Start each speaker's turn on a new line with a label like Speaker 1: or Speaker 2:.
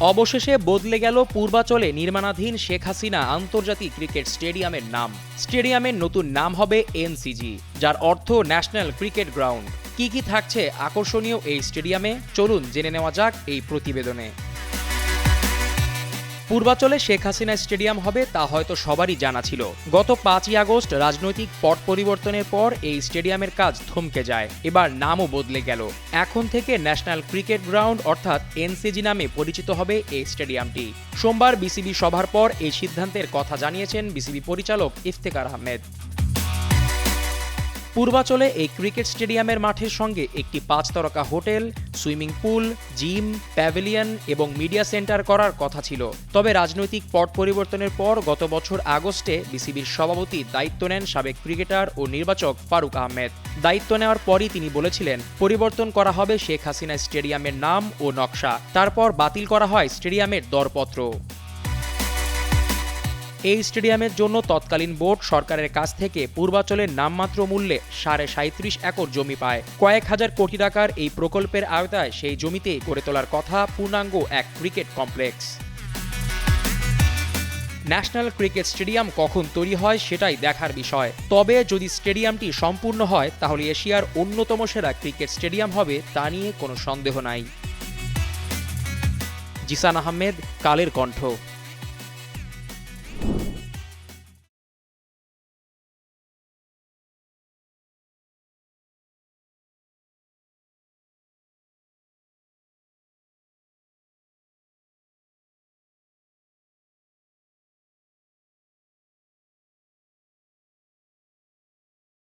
Speaker 1: অবশেষে বদলে গেল পূর্বাচলে নির্মাণাধীন শেখ হাসিনা আন্তর্জাতিক ক্রিকেট স্টেডিয়ামের নাম। স্টেডিয়ামের নতুন নাম হবে এনসিজি, যার অর্থ ন্যাশনাল ক্রিকেট গ্রাউন্ড। কি কি থাকছে আকর্ষণীয় এই স্টেডিয়ামে? চলুন জেনে নেওয়া যাক এই প্রতিবেদনে। পূর্বাচলে শেখ হাসিনা স্টেডিয়াম হবে তা হয়তো সবারই জানা ছিল। গত পাঁচই আগস্ট রাজনৈতিক পট পরিবর্তনের পর এই স্টেডিয়ামের কাজ থমকে যায়। এবার নামও বদলে গেল। এখন থেকে ন্যাশনাল ক্রিকেট গ্রাউন্ড অর্থাৎ এনসিজি নামে পরিচিত হবে এই স্টেডিয়ামটি। সোমবার বিসিবি সভার পর এই সিদ্ধান্তের কথা জানিয়েছেন বিসিবি পরিচালক ইফতেকার আহমেদ। পূর্বাচলে এই ক্রিকেট স্টেডিয়ামের মাঠের সঙ্গে একটি পাঁচ তারকা hotel, swimming pool, gym, pavilion এবং মিডিয়া সেন্টার করার কথা ছিল। তবে রাজনৈতিক পট পরিবর্তনের পর গত বছর আগস্টে বিসিবির সভাপতি দায়িত্ব নেন সাবেক ক্রিকেটার ও নির্বাচক ফারুক আহমেদ। দায়িত্ব নেওয়ার পরই তিনি বলেছিলেন, পরিবর্তন করা হবে শেখ হাসিনা স্টেডিয়ামের নাম ও নকশা। তারপর বাতিল করা হয় স্টেডিয়ামের দরপত্র। এই স্টেডিয়ামের জন্য তৎকালীন বোর্ড সরকারের কাছ থেকে পূর্বাচলের নামমাত্র মূল্যে সাড়ে সাঁত্রিশ একর জমি পায়। কয়েক হাজার কোটি টাকার এই প্রকল্পের আওতায় সেই জমিতে গড়ে তোলার কথা পূর্ণাঙ্গ এক cricket complex. National cricket stadium কখন তৈরি হয় সেটাই দেখার বিষয়। তবে যদি স্টেডিয়ামটি সম্পূর্ণ হয়, তাহলে এশিয়ার অন্যতম সেরা ক্রিকেট স্টেডিয়াম হবে তা নিয়ে কোনো সন্দেহ নাই। জিসান আহমেদ, কালের কণ্ঠ।